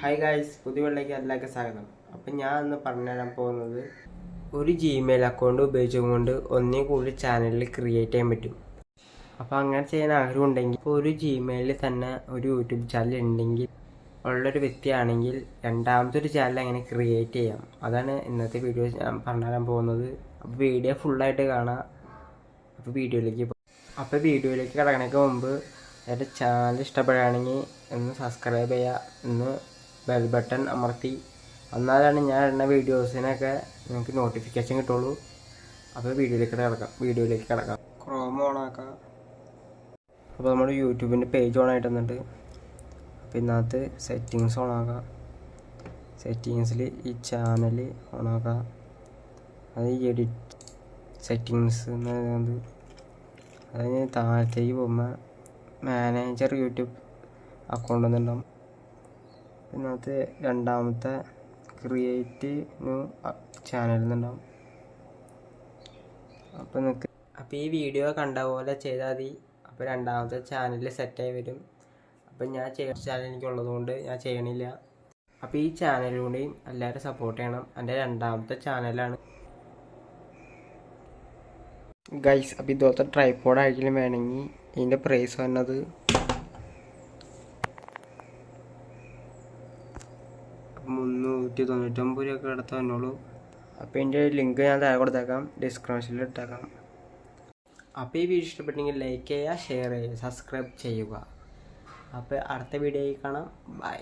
Hi guys പുതിയ വെള്ളയ്ക്ക് എല്ലാവർക്കും സ്വാഗതം. അപ്പം ഞാൻ ഇന്ന് പറഞ്ഞുതരാൻ പോകുന്നത് ഒരു ജിമെയിൽ അക്കൗണ്ട് ഉപയോഗിച്ചുകൊണ്ട് ഒന്നേ കൂടുതൽ ചാനലിൽ ക്രിയേറ്റ് ചെയ്യാൻ പറ്റും. അപ്പോൾ അങ്ങനെ ചെയ്യാൻ ആഗ്രഹം ഉണ്ടെങ്കിൽ ഇപ്പോൾ ഒരു ജിമെയിലിൽ തന്നെ ഒരു യൂട്യൂബ് ചാനൽ ഉണ്ടെങ്കിൽ ഉള്ളൊരു വ്യക്തിയാണെങ്കിൽ രണ്ടാമത്തെ ഒരു ചാനൽ അങ്ങനെ ക്രിയേറ്റ് ചെയ്യാം. അതാണ് ഇന്നത്തെ വീഡിയോ ഞാൻ പറഞ്ഞുതരാൻ പോകുന്നത്. അപ്പോൾ വീഡിയോ ഫുള്ളായിട്ട് കാണാം. അപ്പോൾ വീഡിയോയിലേക്ക് അപ്പോൾ വീഡിയോയിലേക്ക് കിടക്കണേക്ക് മുമ്പ് എന്റെ ചാനൽ ഇഷ്ടപ്പെടുകയാണെങ്കിൽ ഒന്ന് സബ്സ്ക്രൈബ് ചെയ്യുക. ഒന്ന് ബെൽ ബട്ടൺ അമർത്തി. എന്നാലാണ് ഞാൻ ഇടുന്ന വീഡിയോസിനൊക്കെ നിങ്ങൾക്ക് നോട്ടിഫിക്കേഷൻ കിട്ടുള്ളൂ. അപ്പോൾ വീഡിയോയിലേക്ക് കിടക്കാം. വീഡിയോയിലേക്ക് കിടക്കാം. ക്രോം ഓൺ ആക്കാം. അപ്പോൾ നമ്മുടെ യൂട്യൂബിന്റെ പേജ് ഓൺ ആയിട്ട് അപ്പോൾ ഇതിനകത്ത് സെറ്റിങ്സ് ഓൺ ആക്കാം. സെറ്റിങ്സിൽ ഈ ചാനൽ ഓൺ ആക്കാം. അത് എഡിറ്റ് സെറ്റിങ്സ് എന്ന് പറയുന്നത്. അതിന് താഴത്തേക്ക് പോകുമ്പോൾ മാനേജർ യൂട്യൂബ് അക്കൗണ്ട് എന്നുണ്ടാവും ഇതിനകത്ത് രണ്ടാമത്തെ ക്രിയേറ്റ് ന്യൂ ചാനൽ എന്നുണ്ടാവും അപ്പോൾ നിങ്ങൾക്ക് അപ്പോൾ ഈ വീഡിയോ കണ്ട പോലെ ചെയ്താൽ മതി. അപ്പോൾ രണ്ടാമത്തെ ചാനൽ സെറ്റായി വരും. അപ്പോൾ ഞാൻ ചെയ്യുന്ന ചാനൽ എനിക്കുള്ളതുകൊണ്ട് ഞാൻ ചെയ്യണില്ല. അപ്പോൾ ഈ ചാനലിലൂടെയും എല്ലാവരും സപ്പോർട്ട് ചെയ്യണം. എന്റെ രണ്ടാമത്തെ ചാനലാണ് ഗൈസ് അപ്പോൾ ഇതുപോലത്തെ ട്രൈപ്പോഡ് ആയിരിക്കും വേണമെങ്കിൽ ഇതിന്റെ പ്രൈസ് വന്നത് മുന്നൂറ്റി തൊണ്ണൂറ്റൊമ്പത് രൂപ അടുത്ത് തന്നോളൂ അപ്പോൾ ഇതിന്റെ ലിങ്ക് ഞാൻ താഴെ കൊടുത്തേക്കാം. ഡിസ്ക്രിപ്ഷനിൽ ഇട്ടേക്കാം. അപ്പോൾ ഈ വീഡിയോ ഇഷ്ടപ്പെട്ടെങ്കിൽ ലൈക്ക് ചെയ്യുക ഷെയർ ചെയ്യുക സബ്സ്ക്രൈബ് ചെയ്യുക. അപ്പോൾ അടുത്ത വീഡിയോയിൽ കാണാം. ബൈ